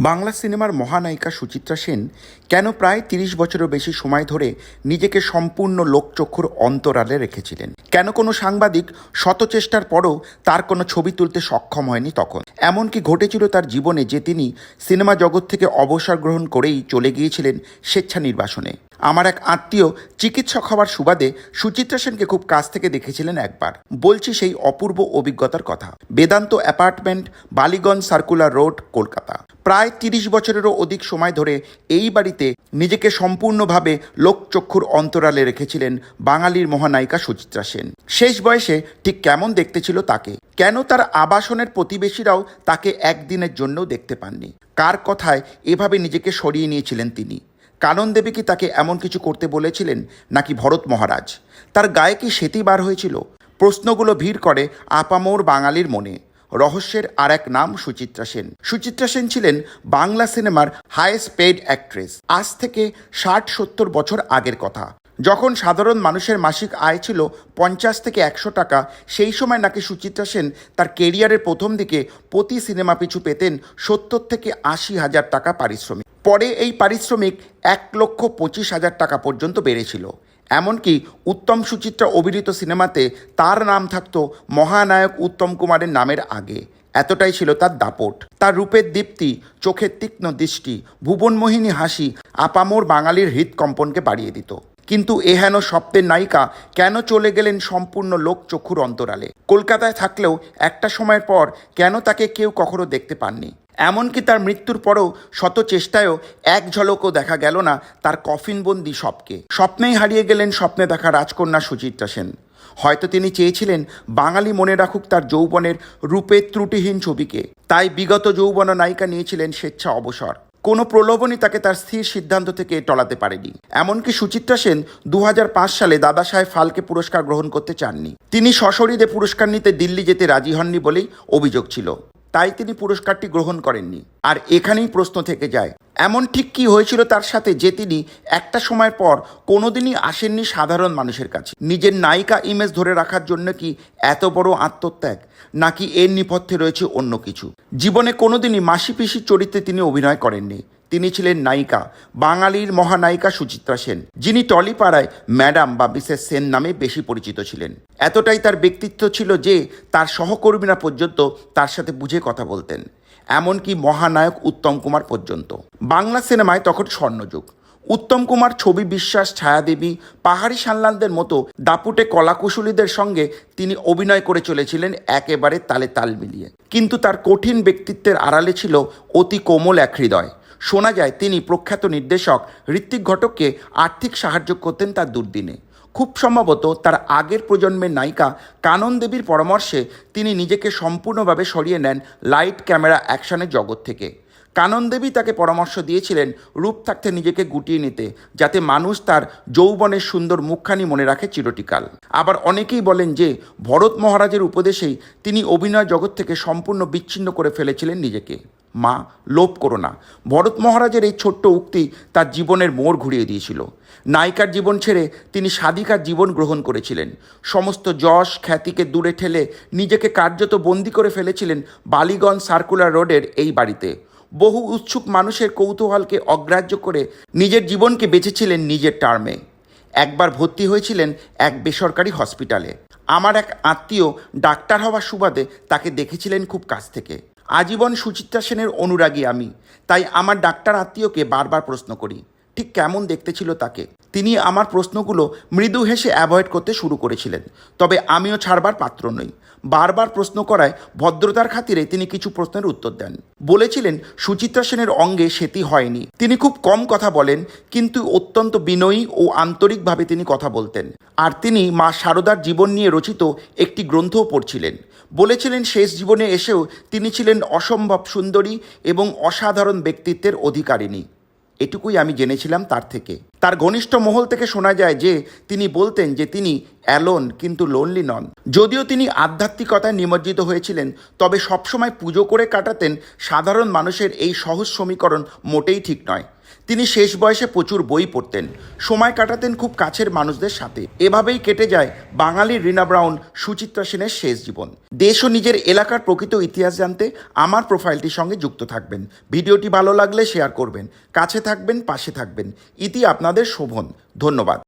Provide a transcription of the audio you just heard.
বাংলা সিনেমার মহানায়িকা সুচিত্রা সেন কেন প্রায় তিরিশ বছরের বেশি সময় ধরে নিজেকে সম্পূর্ণ লোকচক্ষুর অন্তরালে রেখেছিলেন? কেন কোনো সাংবাদিক শত চেষ্টার পরও তার কোনো ছবি তুলতে সক্ষম হয়নি তখন? এমনকি ঘটেছিল তার জীবনে যে তিনি সিনেমা জগৎ থেকে অবসর গ্রহণ করেই চলে গিয়েছিলেন স্বেচ্ছা নির্বাসনে। আমার এক আত্মীয় চিকিৎসক হওয়ার সুবাদে সুচিত্রা সেনকে খুব কাছ থেকে দেখেছিলেন একবার। বলছি সেই অপূর্ব অভিজ্ঞতার কথা। Vedanta apartment, Ballygunge Circular Road, Kolkata. প্রায় তিরিশ বছরেরও অধিক সময় ধরে এই বাড়িতে নিজেকে সম্পূর্ণভাবে লোকচক্ষুর অন্তরালে রেখেছিলেন বাঙালির মহানায়িকা সুচিত্রা সেন। শেষ বয়সে ঠিক কেমন দেখতে ছিল তাকে? কেন তার আবাসনের প্রতিবেশীরাও তাকে একদিনের জন্যও দেখতে পাননি? কার কথায় এভাবে নিজেকে সরিয়ে নিয়েছিলেন তিনি? কানন দেবী কি তাকে এমন কিছু করতে বলেছিলেন নাকি ভরত মহারাজ? তার গায়ে কি সেতি বার হয়েছিল? প্রশ্নগুলো ভিড় করে আপামোর বাঙালির মনে। রহস্যের আর এক নাম সুচিত্রা সেন। সুচিত্রা সেন ছিলেন বাংলা সিনেমার হায়েস্ট পেড অ্যাক্ট্রেস আজ থেকে ষাট সত্তর বছর আগের কথা। যখন সাধারণ মানুষের মাসিক আয় ছিল পঞ্চাশ থেকে একশো টাকা, সেই সময় নাকি সুচিত্রা সেন তার কেরিয়ারের প্রথম দিকে প্রতি সিনেমা পিছু পেতেন সত্তর থেকে আশি হাজার টাকা পারিশ্রমিক। পরে এই পারিশ্রমিক এক লক্ষ পঁচিশ হাজার টাকা পর্যন্ত বেড়েছিল। এমনকি উত্তম সুচিত্রা অভিনীত সিনেমাতে তার নাম থাকত মহানায়ক উত্তম কুমারের নামের আগে। এতটাই ছিল তার দাপট। তার রূপের দীপ্তি, চোখের তীক্ষ্ণ দৃষ্টি, ভুবনমোহিনী হাসি আপামোর বাঙালির হৃদকম্পনকে বাড়িয়ে দিত। কিন্তু এহেন স্বপ্নের নায়িকা কেন চলে গেলেন সম্পূর্ণ লোক চক্ষুর অন্তরালে? কলকাতায় থাকলেও একটা সময়ের পর কেন তাকে কেউ কখনো দেখতে পাননি? এমনকি তার মৃত্যুর পরেও শত চেষ্টায়ও এক ঝলকও দেখা গেল না তার কফিনবন্দি সবকে স্বপ্নেই হারিয়ে গেলেন স্বপ্নে দেখা রাজকন্যা সুচিত্রা সেন। হয়তো তিনি চেয়েছিলেন বাঙালি মনে রাখুক তার যৌবনের রূপের ত্রুটিহীন ছবিকে। তাই বিগত যৌবন নায়িকা নিয়েছিলেন স্বেচ্ছা অবসর। কোনো প্রলোভনই তাকে তার স্থির সিদ্ধান্ত থেকে টলাতে পারেনি। এমনকি সুচিত্রা সেন দু হাজার পাঁচ সালে দাদা সাহেব ফালকে পুরস্কার গ্রহণ করতে চাননি। তিনি সশরীরে পুরস্কার নিতে দিল্লি যেতে রাজি হননি বলেই অভিযোগ ছিল। তাই তিনি পুরস্কারটি গ্রহণ করেননি। আর এখানেই প্রশ্ন থেকে যায়, এমন ঠিক কি হয়েছিল তার সাথে যে তিনি একটা সময় পর কোনোদিনই আসেননি সাধারণ মানুষের কাছে? নিজের নায়িকা ইমেজ ধরে রাখার জন্য কি এত বড় আত্মত্যাগ? নাকি এর নেপথ্যে রয়েছে অন্য কিছু? জীবনে কোনোদিনই মাসি পিসির চরিত্রে তিনি অভিনয় করেননি। তিনি ছিলেন নায়িকা, বাঙালির মহানায়িকা সুচিত্রা সেন, যিনি টলিপাড়ায় ম্যাডাম বা মিসেস সেন নামে বেশি পরিচিত ছিলেন। এতটাই তার ব্যক্তিত্ব ছিল যে, তার সহকর্মীরা পর্যন্ত তার সাথে বুঝে কথা বলতেন। এমনকি মহানায়ক উত্তম কুমার পর্যন্ত। বাংলা সিনেমায় তখন স্বর্ণযুগ। উত্তম কুমার, ছবি বিশ্বাস, ছায়াদেবী, পাহাড়ি সানলালদের মতো দাপুটে কলাকুশলীদের সঙ্গে তিনি অভিনয় করে চলেছিলেন একেবারে তালে তাল মিলিয়ে। কিন্তু তার কঠিন ব্যক্তিত্বের আড়ালে ছিল অতি কোমল এক হৃদয়। শোনা যায় তিনি প্রখ্যাত নির্দেশক ঋত্বিক ঘটককে আর্থিক সাহায্য করতেন তার দুর্দিনে। খুব সম্ভবত তার আগের প্রজন্মের নায়িকা কানন দেবীর পরামর্শে তিনি নিজেকে সম্পূর্ণভাবে সরিয়ে নেন লাইট ক্যামেরা অ্যাকশনের জগৎ থেকে। কানন দেবী তাকে পরামর্শ দিয়েছিলেন রূপ থাকতে নিজেকে গুটিয়ে নিতে, যাতে মানুষ তার যৌবনের সুন্দর মুখখানি মনে রাখে চিরটিকাল। আবার অনেকেই বলেন যে, ভরত মহারাজের উপদেশেই তিনি অভিনয় জগৎ থেকে সম্পূর্ণ বিচ্ছিন্ন করে ফেলেছিলেন নিজেকে। মা, লোভ করো না। ভরত মহারাজের এই ছোট্ট উক্তি তার জীবনের মোড় ঘুরিয়ে দিয়েছিল। নায়িকার জীবন ছেড়ে তিনি সাধিকার জীবন গ্রহণ করেছিলেন। সমস্ত যশ খ্যাতিকে দূরে ঠেলে নিজেকে কার্যত বন্দি করে ফেলেছিলেন বালিগঞ্জ সার্কুলার রোডের এই বাড়িতে। বহু উৎসুক মানুষের কৌতূহলকে অগ্রাহ্য করে নিজের জীবনকে বেঁচেছিলেন নিজের টার্মে। একবার ভর্তি হয়েছিলেন এক বেসরকারি হসপিটালে। আমার এক আত্মীয় ডাক্তার হওয়ার সুবাদে তাকে দেখেছিলেন খুব কাছ থেকে। আজীবন সুচিত্রা সেনের অনুরাগী আমি। তাই আমার ডাক্তার আত্মীয়কে বারবার প্রশ্ন করি, ঠিক কেমন দেখতে ছিল তাকে? তিনি আমার প্রশ্নগুলো মৃদু হেসে অ্যাভয়েড করতে শুরু করেছিলেন। তবে আমিও ছাড়বার পাত্র নই। বারবার প্রশ্ন করায় ভদ্রতার খাতিরে তিনি কিছু প্রশ্নের উত্তর দেন। বলেছিলেন, সুচিত্রা সেনের অঙ্গে সেটি হয়নি। তিনি খুব কম কথা বলেন, কিন্তু অত্যন্ত বিনয়ী ও আন্তরিকভাবে তিনি কথা বলতেন। আর তিনি মা শারদার জীবন নিয়ে রচিত একটি গ্রন্থও পড়ছিলেন। বলেছিলেন, শেষ জীবনে এসেও তিনি ছিলেন অসম্ভব সুন্দরী এবং অসাধারণ ব্যক্তিত্বের অধিকারিণী। এটুকুই আমি জেনেছিলাম তার থেকে। তার ঘনিষ্ঠ মহল থেকে শোনা যায় যে, তিনি বলতেন যে তিনি অ্যালোন, কিন্তু লোনলি নন। যদিও তিনি আধ্যাত্মিকতায় নিমজ্জিত হয়েছিলেন, তবে সবসময় পুজো করে কাটাতেন সাধারণ মানুষের এই সহজ সমীকরণ মোটেই ঠিক নয়। তিনি শেষ বয়সে প্রচুর বই পড়তেন। সময় কাটাতেন খুব কাছের মানুষদের সাথে। এভাবেই কেটে যায় বাঙালি রিনা ব্রাউন, সুচিত্রা সেনের শেষ জীবন। দেশ ও নিজের এলাকার প্রকৃত ইতিহাস জানতে আমার প্রোফাইলটির সঙ্গে যুক্ত থাকবেন। ভিডিওটি ভালো লাগলে শেয়ার করবেন। কাছে থাকবেন, পাশে থাকবেন। ইতি আপনাদের শোভন। ধন্যবাদ।